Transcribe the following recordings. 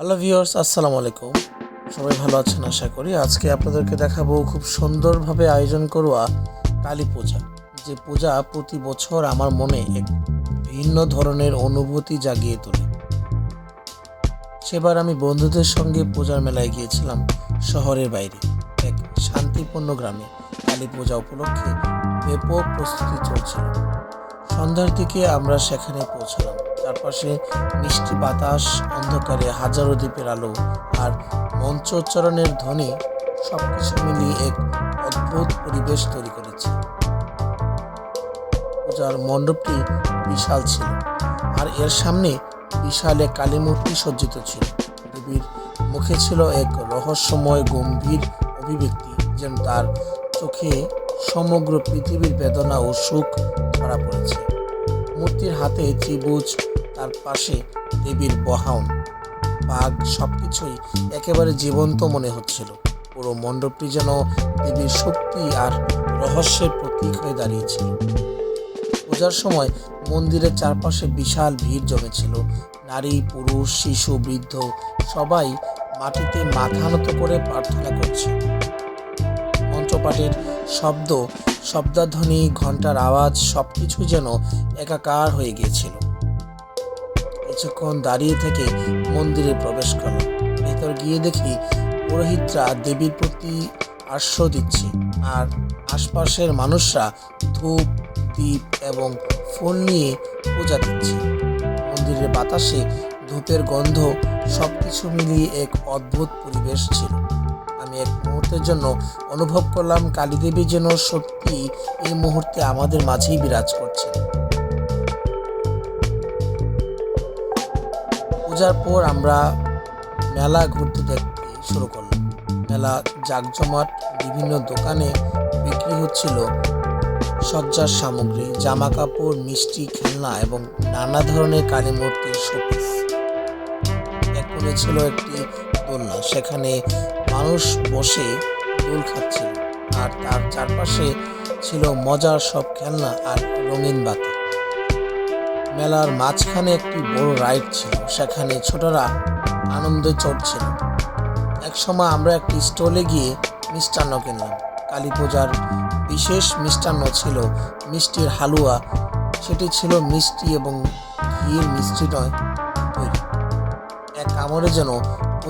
Hello viewers আসসালামু আলাইকুম। সবাই ভালো আছেন আশা করি। আজকে আপনাদেরকে দেখাবো খুব সুন্দরভাবে আয়োজন করুয়া কালী পূজা, যে পূজা প্রতি বছর আমার মনে এক ভিন্ন ধরনের অনুভূতি জাগিয়ে তোলে। সেবার আমি বন্ধুদের সঙ্গে পূজার মেলায় গিয়েছিলাম শহরের বাইরে, এক শান্তিপূর্ণ গ্রামে। কালী পূজা উপলক্ষে ব্যাপক প্রস্তুতি চলছিল। সন্ধ্যার দিকে আমরা সেখানে পৌঁছালাম। চারপাশে মিষ্টি বাতাস অন্ধকারে হাজারো দ্বীপের আলো আর মঞ্চোচ্চারণের ধ্বনি সবকিছু মিলিয়ে এক অদ্ভুত পরিবেশ তৈরি করেছে। পূজার মণ্ডপটি বিশাল ছিল আর এর সামনে বিশাল এক কালী মূর্তি সজ্জিত ছিল। দেবীর মুখে ছিল এক রহস্যময় গম্ভীর অভিব্যক্তি যেন তার চোখে সমগ্র পৃথিবীর বেদনা ও সুখ ধরা পড়েছে। মূর্তির হাতে ত্রিভুজ, তার পাশে দেবীর বহাউন। বাঘ সবকিছুই একেবারে জীবন্ত মনে হচ্ছিল। পুরো মণ্ডপটি যেন দেবীর শক্তি আর রহস্যের প্রতীক হয়ে দাঁড়িয়েছিল। পূজার সময় মন্দিরের চারপাশে বিশাল ভিড় জমেছিল। নারী, পুরুষ, শিশু, বৃদ্ধ, সবাই মাটিতে মাথা নত করে প্রার্থনা করছে। মন্ত্রপাঠের শব্দ, শব্দাধ্বনি ঘণ্টার আওয়াজ, সবকিছু যেন একাকার হয়ে গিয়েছিল। কিছুক্ষণ দাঁড়িয়ে থেকে মন্দিরে প্রবেশ করলাম। ভেতর গিয়ে দেখি পুরোহিতরা দেবীর প্রতি আশ্র দিচ্ছে আর আশপাশের মানুষরা ধূপ দ্বীপ এবং ফুল নিয়ে পূজা দিচ্ছে। মন্দিরের বাতাসে ধূপের গন্ধ সবকিছু মিলিয়ে এক অদ্ভুত পরিবেশ ছিল। আমি এক মুহূর্তের জন্য অনুভব করলাম কালী দেবী যেন সত্যি এই মুহূর্তে আমাদের মাঝেই বিরাজ করছেন। পূজার পর আমরা মেলা ঘুরতে দেখতে শুরু করলাম। মেলা জাকজমাট, বিভিন্ন দোকানে বিক্রি হচ্ছিল সজ্জার সামগ্রী জামা কাপড় মিষ্টি, খেলনা এবং নানা ধরনের কালী মূর্তির শোপিস। এক ছিল একটি দোলনা, সেখানে মানুষ বসে দোল খাচ্ছিল আর তার চারপাশে ছিল মজার সব খেলনা আর রঙিন বাতি। মেলার মাঝখানে একটি বড় রাইড ছিল, সেখানে ছোটরা আনন্দে চড়ছিল। এক সময় আমরা একটি স্টলে গিয়ে মিষ্টান্ন কিনলাম। কালী পূজার বিশেষ মিষ্টান্ন ছিল মিষ্টির হালুয়া। সেটি ছিল মিষ্টি এবং ঘিয়ের মিষ্টি নয় এক কামড়ে যেন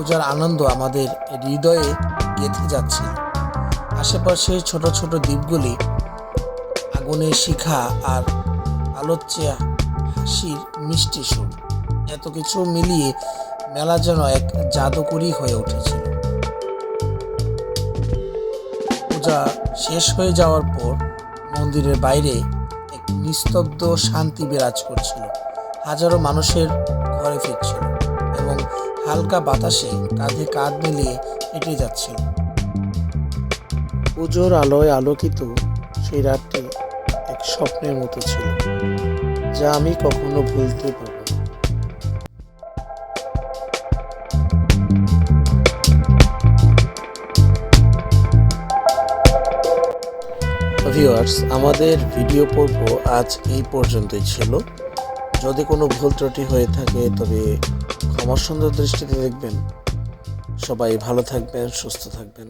পূজার আনন্দ আমাদের হৃদয়ে গেঁথে যাচ্ছে। আশেপাশে ছোট ছোট দ্বীপগুলি আগুনের শিখা আর আলোচ্যে হাসির মিষ্টি সুর। এত কিছু মিলিয়ে মেলা যেন এক জাদুকরী হয়ে উঠেছিল পূজা শেষ হয়ে যাওয়ার পর মন্দিরের বাইরে এক নিস্তব্ধ শান্তি বিরাজ করছিল। হাজারো মানুষের ঘরে ফিরছিল এবং হালকা বাতাসে কাঁধে কাঁধ মিলিয়ে হেঁটে যাচ্ছিল। পুজোর আলোয় আলোকিত সেই রাতটি এক স্বপ্নের মতো ছিল, যা আমি কখনো ভুলতে পারব না। ভিউয়ার্স আমাদের ভিডিও পর্ব আজ এই পর্যন্তই ছিল। যদি কোনো ভুল ত্রুটি হয়ে থাকে, তবে ক্ষমা সুন্দর দৃষ্টিতে দেখবেন। সবাই ভালো থাকবেন সুস্থ থাকবেন।